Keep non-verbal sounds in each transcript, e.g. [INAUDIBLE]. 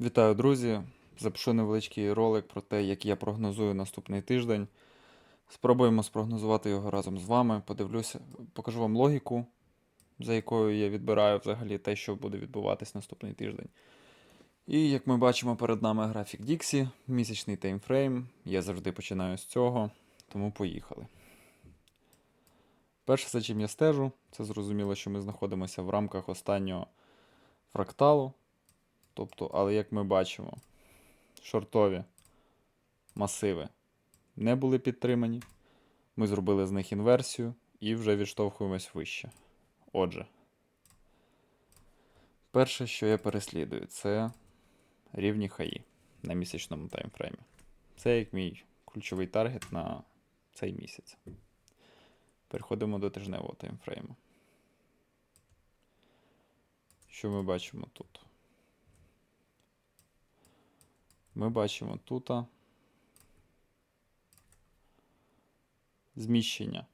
Вітаю, друзі! Запишу невеличкий ролик про те, як я прогнозую наступний тиждень. Спробуємо спрогнозувати його разом з вами. Подивлюся, покажу вам логіку, за якою я відбираю взагалі те, що буде відбуватись наступний тиждень. І як ми бачимо, перед нами графік Dixie, місячний таймфрейм. Я завжди починаю з цього, тому поїхали. Перше, за чим я стежу, це зрозуміло, що ми знаходимося в рамках останнього фракталу. Тобто, але як ми бачимо, шортові масиви не були підтримані. Ми зробили з них інверсію і вже відштовхуємось вище. Отже, перше, що я переслідую, це рівні хаї на місячному таймфреймі. Це як мій ключовий таргет на цей місяць. Переходимо до тижневого таймфрейму. Що ми бачимо тут? Ми бачимо тут зміщення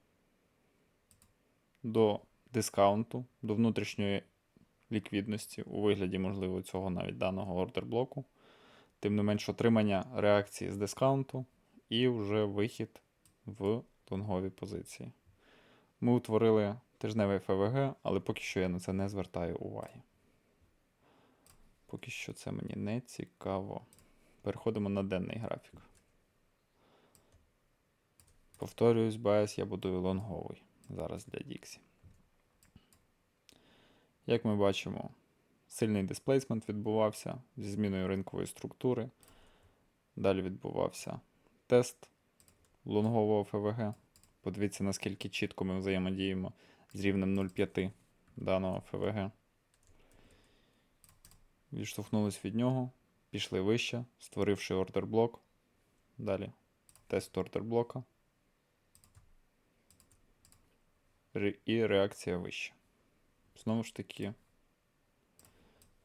до дискаунту, до внутрішньої ліквідності у вигляді, можливо, цього навіть даного ордер-блоку. Тим не менш, отримання реакції з дискаунту і вже вихід в лонгові позиції. Ми утворили тижневий ФВГ, але поки що я на це не звертаю уваги. Поки що це мені не цікаво. Переходимо на денний графік. Повторююсь, байс я будую лонговий зараз для Dixie. Як ми бачимо, сильний дисплейсмент відбувався зі зміною ринкової структури. Далі відбувався тест лонгового ФВГ. Подивіться, наскільки чітко ми взаємодіємо з рівнем 0,5 даного ФВГ. Відштовхнулись від нього пішли вище, створивши ордер блок. Далі тест ордер блока. І реакція вища. Знову ж таки,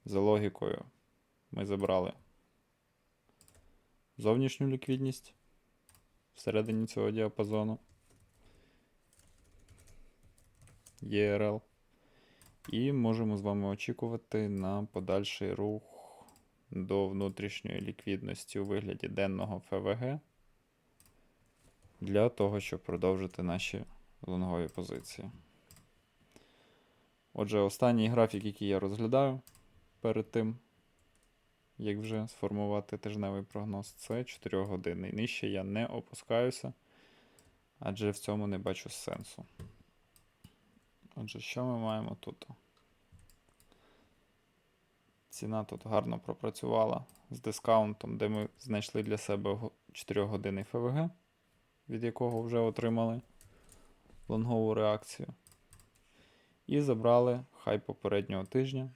за логікою, ми забрали зовнішню ліквідність всередині цього діапазону. ERL. І можемо з вами очікувати на подальший рух до внутрішньої ліквідності у вигляді денного ФВГ для того, щоб продовжити наші лонгові позиції. Отже, останній графік, який я розглядаю перед тим, як вже сформувати тижневий прогноз, це 4 годинний. Нижче я не опускаюся, адже в цьому не бачу сенсу. Отже, що ми маємо тут? Ціна тут гарно пропрацювала з дискаунтом, де ми знайшли для себе 4 години ФВГ, від якого вже отримали лонгову реакцію. І забрали хай попереднього тижня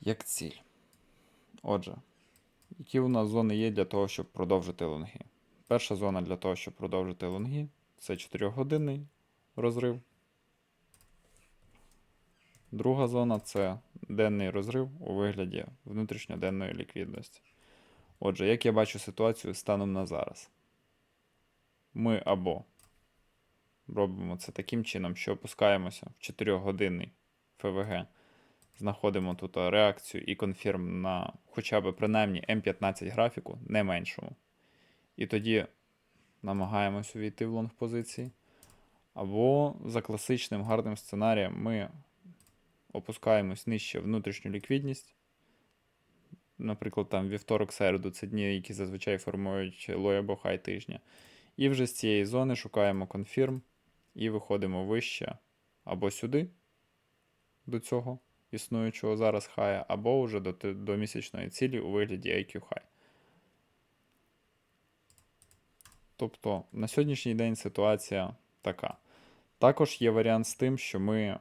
як ціль. Отже, які у нас зони є для того, щоб продовжити лонги? Перша зона для того, щоб продовжити лонги, це 4-годинний розрив. Друга зона це денний розрив у вигляді внутрішньоденної ліквідності. Отже, як я бачу ситуацію станом на зараз, ми або робимо це таким чином, що опускаємося в 4-годинний ФВГ, знаходимо тут реакцію і конфірм на хоча б принаймні М15 графіку, не меншому. І тоді намагаємось увійти в лонг позиції. Або за класичним гарним сценарієм ми опускаємось нижче внутрішню ліквідність. Наприклад, там вівторок, середу це дні, які зазвичай формують лой або хай тижня. І вже з цієї зони шукаємо конфірм і виходимо вище або сюди, до цього існуючого зараз хая, або вже до до місячної цілі у вигляді IQ High. Тобто на сьогоднішній день ситуація така. Також є варіант з тим, що ми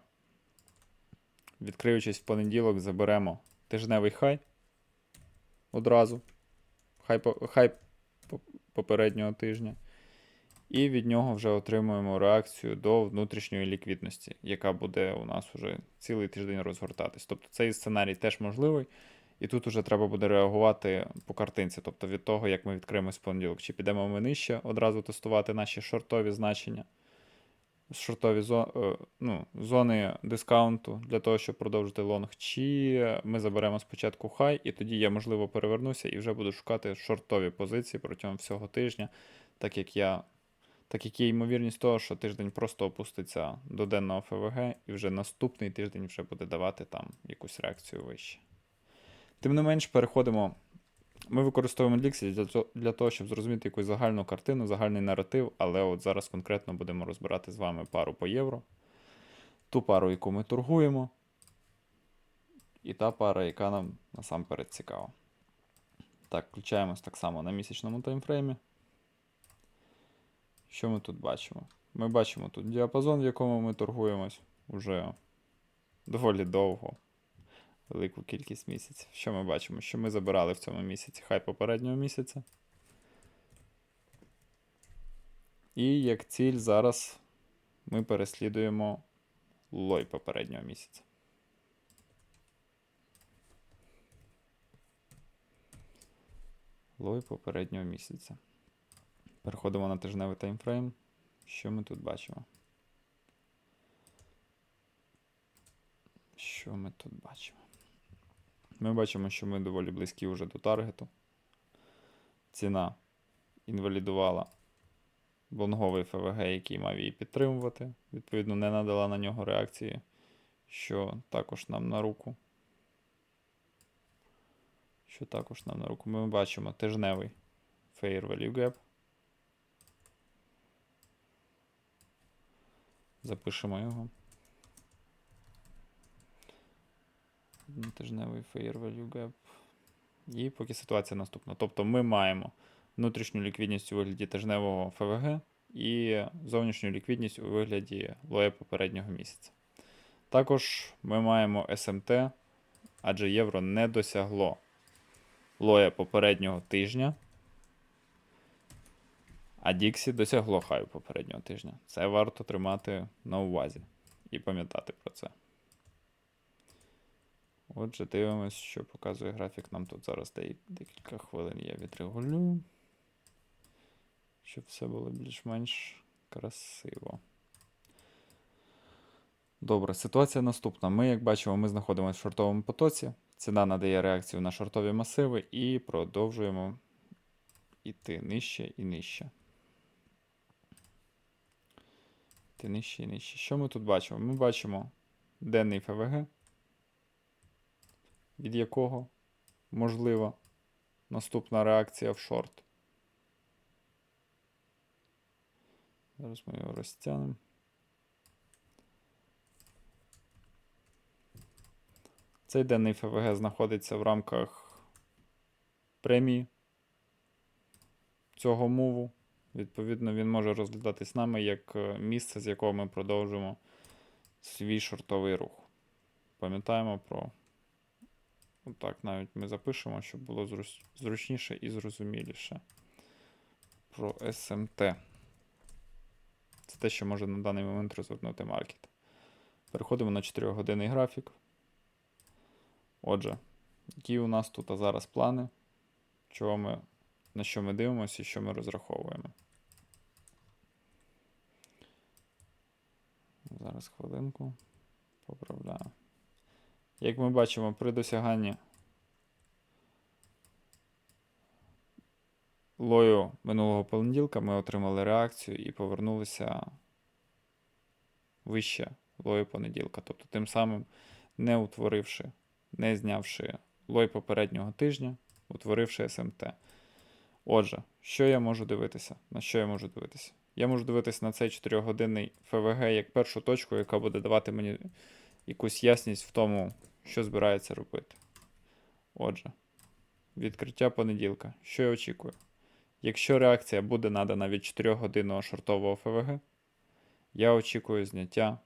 Відкриючись в понеділок, заберемо тижневий хай одразу. Хай хай попереднього тижня. І від нього вже отримуємо реакцію до внутрішньої ліквідності, яка буде у нас вже цілий тиждень розгортатись. Тобто цей сценарій теж можливий. І тут вже треба буде реагувати по картинці. Тобто від того, як ми відкриємось в понеділок, чи підемо ми нижче, одразу тестувати наші шортові значення, шортові зо, е, ну, зони дискаунту для того, щоб продовжити лонг, чи ми заберемо спочатку хай, і тоді я, можливо, перевернуся і вже буду шукати шортові позиції протягом всього тижня, так як я. Так як є ймовірність того, що тиждень просто опуститься до денного ФВГ, і вже наступний тиждень вже буде давати там якусь реакцію вище. Тим не менш, переходимо. Ми використовуємо Elixir для, то- для того, щоб зрозуміти якусь загальну картину, загальний наратив, але от зараз конкретно будемо розбирати з вами пару по євро. Ту пару, яку ми торгуємо, і та пара, яка нам насамперед цікава. Так, включаємось так само на місячному таймфреймі. Що ми тут бачимо? Ми бачимо тут діапазон, в якому ми торгуємось уже доволі довго, велику кількість місяців. Що ми бачимо? Що ми забирали в цьому місяці хай попереднього місяця. І як ціль зараз ми переслідуємо лой попереднього місяця. Лой попереднього місяця. Переходимо на тижневий таймфрейм. Що ми тут бачимо? Що ми тут бачимо? Ми бачимо, що ми доволі близькі вже до таргету. Ціна інвалідувала лонговий ФВГ, який мав її підтримувати. Відповідно, не надала на нього реакції, що також нам на руку. Що також нам на руку. Ми бачимо тижневий Fair Value Gap. Запишемо його. Тижневий Fair Value Gap. І поки ситуація наступна. Тобто ми маємо внутрішню ліквідність у вигляді тижневого ФВГ і зовнішню ліквідність у вигляді лоя попереднього місяця. Також ми маємо СМТ, адже євро не досягло лоя попереднього тижня. А Діксі досягло хаю попереднього тижня. Це варто тримати на увазі і пам'ятати про це. Отже, дивимось, що показує графік. Нам тут зараз декілька хвилин я відрегулюю. Щоб все було більш-менш красиво. Добре, ситуація наступна. Ми, як бачимо, ми знаходимося в шортовому потоці. Ціна надає реакцію на шортові масиви і продовжуємо йти нижче і нижче. Йти нижче і нижче. Що ми тут бачимо? Ми бачимо денний ФВГ, від якого можлива наступна реакція в шорт. Зараз ми його розтягнемо. Цей денний ФВГ знаходиться в рамках премії цього муву. Відповідно, він може розглядатись нами як е, місце, з якого ми продовжимо свій шортовий рух. Пам'ятаємо про. Отак навіть ми запишемо, щоб було зручніше і зрозуміліше. Про СМТ. Це те, що може на даний момент розвернути маркет. Переходимо на 4-годинний графік. Отже, які у нас тут зараз плани, чого ми, на що ми дивимося і що ми розраховуємо. Зараз хвилинку. Поправляю. Як ми бачимо, при досяганні лою минулого понеділка ми отримали реакцію і повернулися вище лою понеділка. Тобто, тим самим не утворивши, не знявши лой попереднього тижня, утворивши СМТ. Отже, що я можу дивитися? На що я можу дивитися? Я можу дивитися на цей 4-годинний ФВГ як першу точку, яка буде давати мені якусь ясність в тому, що збирається робити. Отже, відкриття понеділка. Що я очікую? Якщо реакція буде надана від 4-годинного шортового ФВГ, я очікую зняття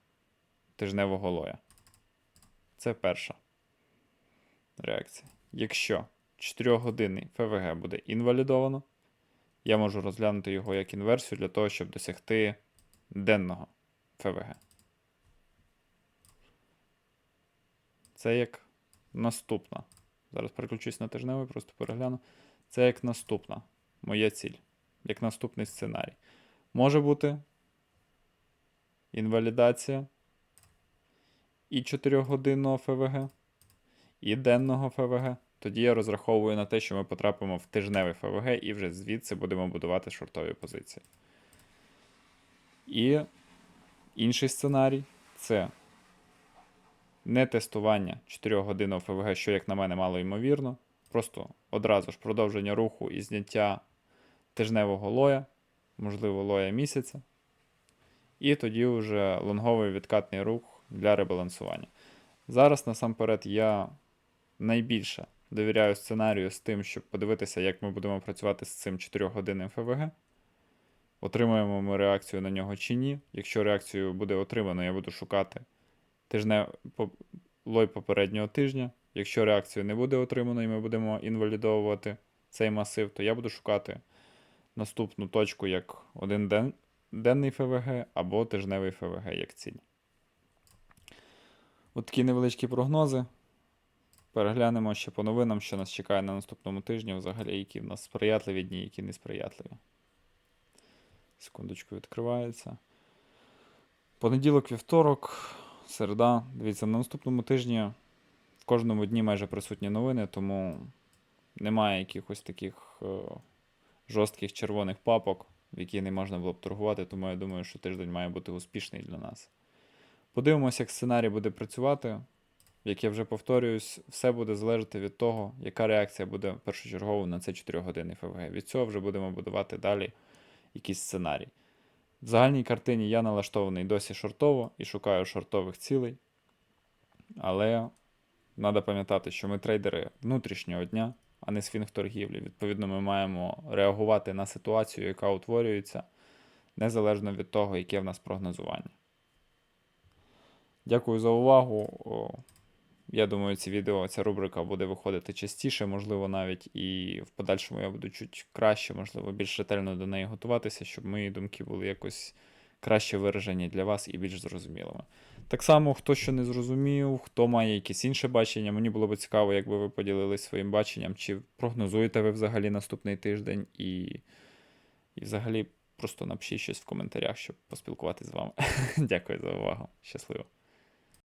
тижневого лоя. Це перша реакція. Якщо 4-годинний ФВГ буде інвалідовано, я можу розглянути його як інверсію для того, щоб досягти денного ФВГ. Це як наступна. Зараз переключусь на тижневий, просто перегляну. Це як наступна моя ціль, як наступний сценарій. Може бути інвалідація і 4-годинного ФВГ, і денного ФВГ, тоді я розраховую на те, що ми потрапимо в тижневий ФВГ і вже звідси будемо будувати шортові позиції. І інший сценарій це не тестування 4 годинного ФВГ, що, як на мене, мало ймовірно. Просто одразу ж продовження руху і зняття тижневого лоя, можливо, лоя місяця. І тоді вже лонговий відкатний рух для ребалансування. Зараз насамперед я найбільше довіряю сценарію з тим, щоб подивитися, як ми будемо працювати з цим 4-годинним ФВГ. Отримаємо ми реакцію на нього чи ні. Якщо реакцію буде отримано, я буду шукати тижне, лой попереднього тижня. Якщо реакцію не буде отримано і ми будемо інвалідовувати цей масив, то я буду шукати наступну точку як один ден, денний ФВГ або тижневий ФВГ як ціль. От такі невеличкі прогнози. Переглянемо ще по новинам, що нас чекає на наступному тижні, взагалі, які в нас сприятливі дні, які несприятливі. Секундочку відкривається. Понеділок, вівторок, середа. Дивіться, на наступному тижні в кожному дні майже присутні новини, тому немає якихось таких е, жорстких червоних папок, в які не можна було б торгувати, тому я думаю, що тиждень має бути успішний для нас. Подивимося, як сценарій буде працювати. Як я вже повторююсь, все буде залежати від того, яка реакція буде першочергово на цей 4 години ФВГ. Від цього вже будемо будувати далі якийсь сценарій. В загальній картині я налаштований досі шортово і шукаю шортових цілей. Але треба пам'ятати, що ми трейдери внутрішнього дня, а не свінг торгівлі. Відповідно, ми маємо реагувати на ситуацію, яка утворюється, незалежно від того, яке в нас прогнозування. Дякую за увагу. Я думаю, ці відео, ця рубрика буде виходити частіше, можливо, навіть і в подальшому я буду чуть краще, можливо, більш ретельно до неї готуватися, щоб мої думки були якось краще виражені для вас і більш зрозумілими. Так само, хто що не зрозумів, хто має якесь інше бачення, мені було б цікаво, якби ви поділились своїм баченням, чи прогнозуєте ви взагалі наступний тиждень, і, і взагалі просто напишіть щось в коментарях, щоб поспілкуватися з вами. [LAUGHS] Дякую за увагу. Щасливо.